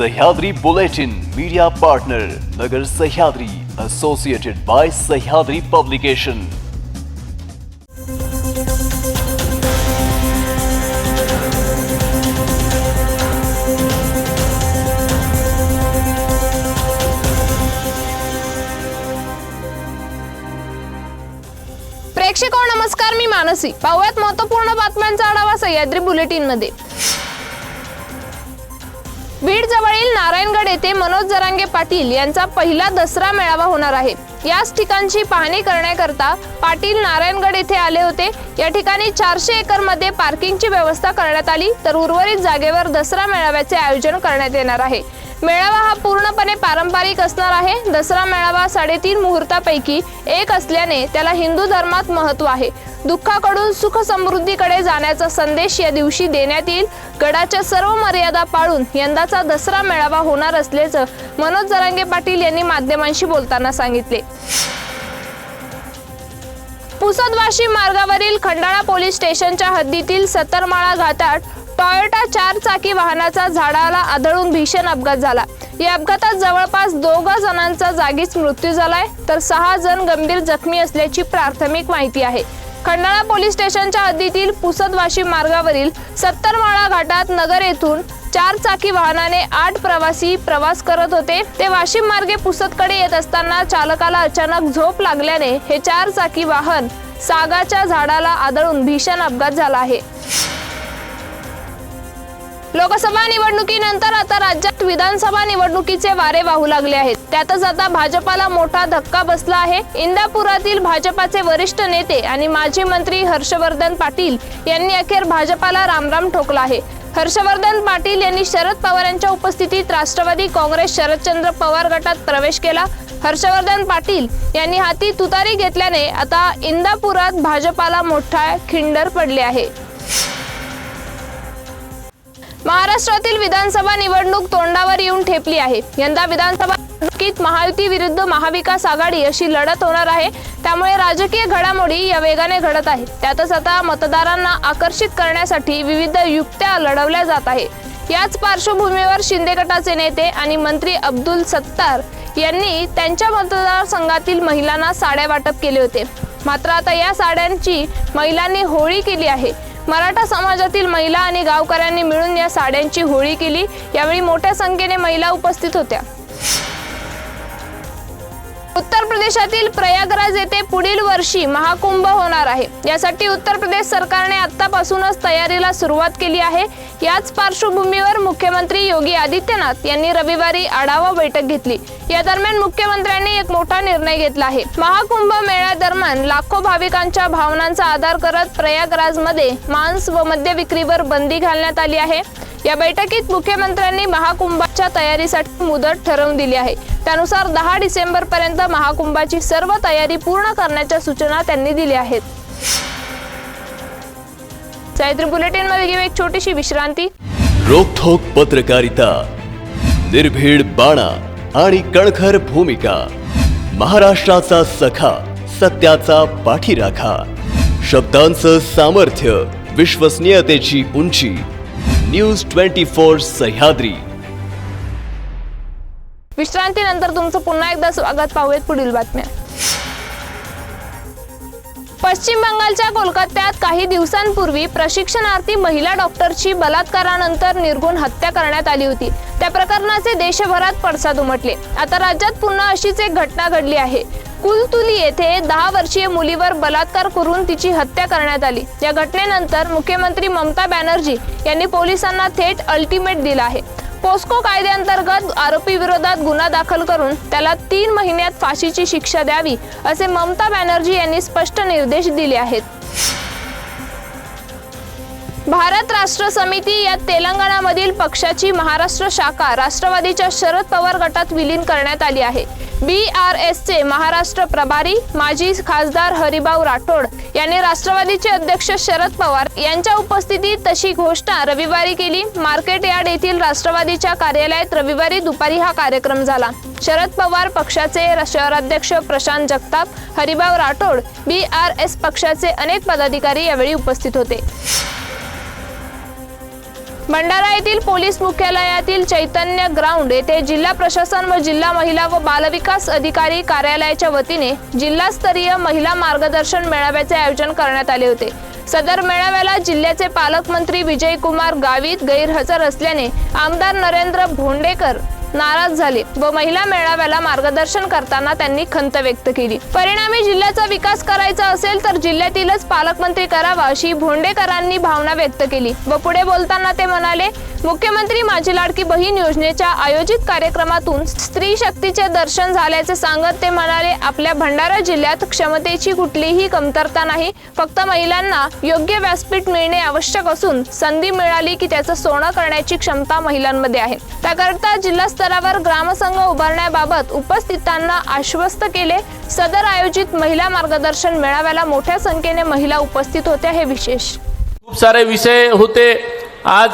Sahyadri Bulletin media partner Nagar Sahyadri Associated by Sahyadri publication प्रेक्षको हो, नमस्कार मी मानसी. पाहूयात महत्त्वपूर्ण बातम्यांचा आढावा सह्याद्री बुलेटिनमध्ये बीड जवळील नारायणगड येथे मनोज जरांगे पाटील यांचा पहिला दसरा मेळावा होणार आहे. याच ठिकाणची पाहणी करण्याकरता पाटील नारायणगड येथे आले होते. या ठिकाणी चारशे एकरमध्ये पार्किंगची व्यवस्था करण्यात आली तर उर्वरित जागेवर दसरा मेळाव्याचे आयोजन करण्यात येणार आहे. मेळावा हा पूर्णपणे पारंपरिक असणार आहे. दसरा मेळावा साडेतीन मुहूर्तापैकी एक असल्याने त्याला हिंदू धर्मात महत्त्व आहे. दुःखाकडून सुख समृद्धीकडे जाण्याचा संदेश या दिवशी देण्यात येईल. गडाच्या सर्व मर्यादा पाळून यंदाचा दसरा मेळावा होणार असल्याचं मनोज जरांगे पाटील यांनी माध्यमांशी बोलताना सांगितले. पुसद वाशिम मार्गावरील खंडाळा पोलीस स्टेशनच्या हद्दीतील सतरमाळा घाटात टॉयोटा चार चाकी वाहनाचा झाडाला आदळून भीषण अपघात झाला. या अपघातात जवळपास दोघा जणांचा जागीच मृत्यू झालाय तर सहा जण गंभीर जखमी असल्याची प्राथमिक माहिती आहे. खंडाळा पोलीस स्टेशनच्या हद्दीतील पुसद वाशिम मार्गावरील सत्तरमाळा घाटात नगर येथून चार चाकी वाहनाने आठ प्रवासी प्रवास करत होते. ते वाशिम मार्गे पुसदकडे येत असताना चालकाला अचानक झोप लागल्याने हे चार चाकी वाहन सागाच्या झाडाला आदळून भीषण अपघात झाला आहे. लोकसभा निवडणुकीनंतर आता राज्यात विधानसभा निवडणुकीचे वारे वाहू लागले आहेत. त्यातच आता भाजपाला मोठा धक्का बसला आहे. इंदापुरातील भाजपाचे वरिष्ठ नेते आणि माजी मंत्री हर्षवर्धन पाटील यांनी अखेर भाजपाला रामराम ठोकला आहे. हर्षवर्धन पाटील यांनी शरद पवार यांच्या उपस्थितीत राष्ट्रवादी काँग्रेस शरदचंद्र पवार गटात प्रवेश केला. हर्षवर्धन पाटील यांनी हाती तुतारी घेतल्याने आता इंदापुरात भाजपाला मोठा खिंडर पडले आहे. महाराष्ट्रातील विधानसभा निवडणूक तोंडावर येऊन ठेपली आहे. यंदा विधानसभा निवडणुकीत महायुती विरुद्ध महाविकास आघाडी अशी लढत होणार आहे. त्यामुळे राजकीय घडामोडी या वेगाने घडत आहेत. त्यातच आता मतदारांना आकर्षित करण्यासाठी विविध युक्त्या लढवल्या जात आहे याच पार्श्वभूमीवर शिंदे गटाचे नेते आणि मंत्री अब्दुल सत्तार यांनी त्यांच्या मतदारसंघातील महिलांना साड्या वाटप केले होते. मात्र आता या साड्यांची महिलांनी होळी केली आहे. मराठा समाजातील महिला आणि गावकऱ्यांनी मिळून या साड्यांची होळी केली. यावेळी मोठ्या संख्येने महिला उपस्थित होत्या. उत्तर प्रदेशातील प्रयागराज येथे पुढील वर्षी महाकुंभ होणार आहे. यासाठी उत्तर प्रदेश सरकारने आतापासूनच तयारीला सुरुवात केली आहे. याच पार्श्वभूमीवर मुख्यमंत्री योगी आदित्यनाथ यांनी रविवारी आढावा बैठक घेतली. या दरम्यान मुख्यमंत्र्यांनी एक मोठा निर्णय घेतला आहे. महाकुंभ मेळ्यादरम्यान लाखो भाविकांच्या भावनांचा आधार करत प्रयागराजमध्ये मांस व मद्य विक्रीवर बंदी घालण्यात आली आहे. या बैठकीत मुख्यमंत्र्यांनी महाकुंभाच्या तयारीसाठी मुदत ठरवून दिली आहे. त्यानुसार दहा डिसेंबर पर्यंत महाकुंभाची सर्व तयारी पूर्ण करण्याच्या सूचना त्यांनी दिल्या आहेत. सायत्री बुलेटिनमध्ये घेऊ एक छोटीशी विश्रांती. रोखोक पत्रकारिता निर्भीड बाणा आणि कणखर भूमिका महाराष्ट्राचा सखा सत्याचा पाठीराखा शब्दांचं सामर्थ्य विश्वसनीयतेची उंची न्यूज ट्वेंटी फोर सह्याद्री. विश्रांतीनंतर तुमचं पुन्हा एकदा स्वागत पाहूयात पुढील बातम्या. पश्चिम बंगालच्या कोलकात्यात काही दिवसांपूर्वी प्रशिक्षणार्थी महिला डॉक्टरची बलात्कारानंतर निर्गुण हत्या करण्यात आली होती. त्या प्रकरणाचे देशभरात पडसाद उमटले. आता राज्यात पुन्हा अशीच एक घटना घडली आहे. कुलतुली येथे दहा वर्षीय मुलीवर बलात्कार करून तिची हत्या करण्यात आली. या घटनेनंतर मुख्यमंत्री ममता बॅनर्जी यांनी पोलिसांना थेट अल्टिमेट दिला आहे. पोस्को कायद्याअंतर्गत आरोपी विरोधात गुन्हा दाखल करून त्याला तीन महिन्यात फाशीची शिक्षा द्यावी असे ममता बॅनर्जी यांनी स्पष्ट निर्देश दिले आहेत. भारत राष्ट्र समिती या तेलंगणामधील पक्षाची महाराष्ट्र शाखा राष्ट्रवादीच्या शरद पवार गटात विलीन करण्यात आली आहे. बी आर एसचे महाराष्ट्र प्रभारी माजी खासदार हरिभाऊ राठोड यांनी राष्ट्रवादीचे अध्यक्ष शरद पवार यांच्या उपस्थितीत तशी घोषणा रविवारी केली. मार्केट यार्ड येथील राष्ट्रवादीच्या कार्यालयात रविवारी दुपारी हा कार्यक्रम झाला. शरद पवार पक्षाचे शहराध्यक्ष Prashant Jagtap Haribhau Rathod B R S पक्षाचे अनेक पदाधिकारी यावेळी उपस्थित होते. भंडारा येथील पोलीस मुख्यालयातील चैतन्य ग्राउंड येथे जिल्हा प्रशासन व जिल्हा महिला व बालविकास अधिकारी कार्यालयाच्या वतीने जिल्हास्तरीय महिला मार्गदर्शन मेळाव्याचे आयोजन करण्यात आले होते. सदर मेळाव्याला जिल्ह्याचे पालकमंत्री विजयकुमार गावित गैरहजर असल्याने आमदार नरेंद्र भोंडेकर नाराज झाले व महिला मेळाव्याला मार्गदर्शन करताना त्यांनी खंत व्यक्त केली. परिणामी जिल्ह्याचा विकास करायचा असेल तर जिल्ह्यातीलच पालकमंत्री करावा अशी भोंडेकरांनी भावना व्यक्त केली व पुढे बोलताना ते म्हणाले मुख्यमंत्री माझी लाडकी बहीण योजनेच्या आयोजित कार्यक्रमातून स्त्री शक्तीचे दर्शन झाल्याचे सांगत ते म्हणाले आपल्या भंडारा जिल्ह्यात क्षमतेची कुठलीही कमतरता नाही. फक्त महिलांना योग्य व्यासपीठ मिळणे आवश्यक असून संधी मिळाली की त्याचं सोनं करण्याची क्षमता महिलांमध्ये आहे. त्याकरता जिल्हा स्तरावर ग्रामसंघ उभारण्याबाबत उपस्थितांना आश्वस्त केले. सदर आयोजित महिला मार्गदर्शन मेळाव्याला मोठ्या संख्येने महिला उपस्थित होत्या हे विशेष. खूप सारे विषय होते. आज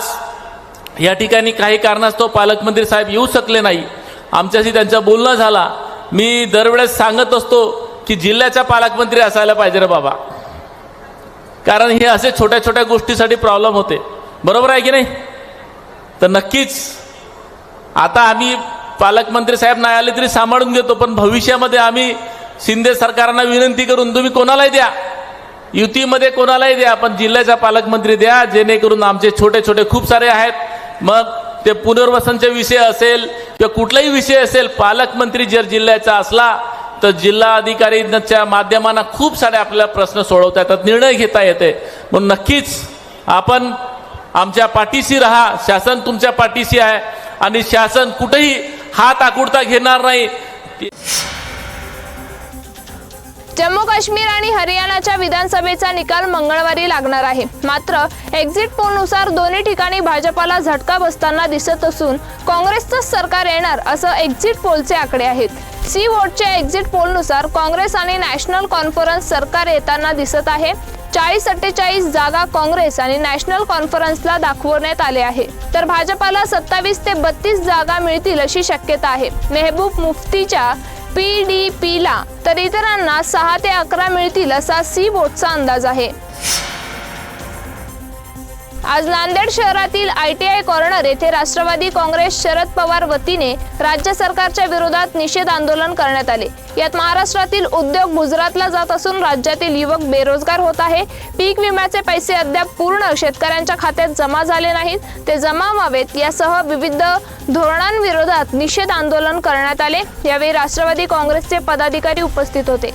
या ठिकाणी काही कारणास्तव पालकमंत्री साहेब येऊ शकले नाही. आमच्याशी त्यांचं बोलणं झाला. मी दरवेळेस सांगत असतो की जिल्ह्याचा पालकमंत्री असायला पाहिजे रे बाबा. कारण हे असे छोट्या छोट्या गोष्टीसाठी प्रॉब्लेम होते. बरोबर आहे की नाही? तर नक्कीच आता आम्ही पालकमंत्री साहेब नाही आले तरी सांभाळून घेतो पण भविष्यामध्ये आम्ही शिंदे सरकारना विनंती करून तुम्ही कोणालाही द्या. युतीमध्ये कोणालाही द्या पण जिल्ह्याचा पालकमंत्री द्या जेणेकरून आमचे छोटे छोटे खूप सारे आहेत. मग ते पुनर्वसनचे विषय असेल किंवा कुठलाही विषय असेल पालकमंत्री जर जिल्ह्याचा असला तर जिल्हा अधिकारीच्या माध्यमांना खूप सारे आपल्याला प्रश्न सोडवता येतात निर्णय घेता येते. म्हणून नक्कीच आपण आमच्या पाठीशी राहा शासन तुमच्या पाठीशी आहे. आणि शासन कुठेही हात आकुडता घेणार नाही. जम्मू काश्मीर आणि हरियाणाच्या विधानसभेचा निकाल मंगळवारी लागणार आहे. मात्र एक्झिट पोलनुसार दोन्ही ठिकाणी भाजपाला झटका बसताना दिसत असून काँग्रेसचंच सरकार येणार असं एक्झिट पोलचे आकडे आहेत. सी वोटच्या एक्झिट पोलनुसार काँग्रेस आणि नॅशनल कॉन्फरन्स सरकार येताना दिसत आहे. चाळीस अठ्ठेचाळीस जागा काँग्रेस आणि नॅशनल कॉन्फरन्सला दाखवण्यात आले आहे. तर भाजपाला सत्तावीस ते बत्तीस जागा मिळतील अशी शक्यता आहे. मेहबूब मुफ्तीच्या पी डी पीला तर इतरांना सहा ते अकरा मिळतील असा सी वोटचा अंदाज आहे. आज नांदेड शहरातील आय टी आय कॉर्नर येथे राष्ट्रवादी काँग्रेस शरद पवार वतीने राज्य सरकारच्या विरोधात निषेध आंदोलन करण्यात आले. यात महाराष्ट्रातील उद्योग गुजरातला जात असून राज्यातील युवक बेरोजगार होत आहे. पीक विम्याचे पैसे अद्याप पूर्ण शेतकऱ्यांच्या खात्यात जमा झाले नाहीत. ते जमा व्हावेत यासह विविध धोरणांविरोधात निषेध आंदोलन करण्यात आले. यावेळी राष्ट्रवादी काँग्रेसचे पदाधिकारी उपस्थित होते.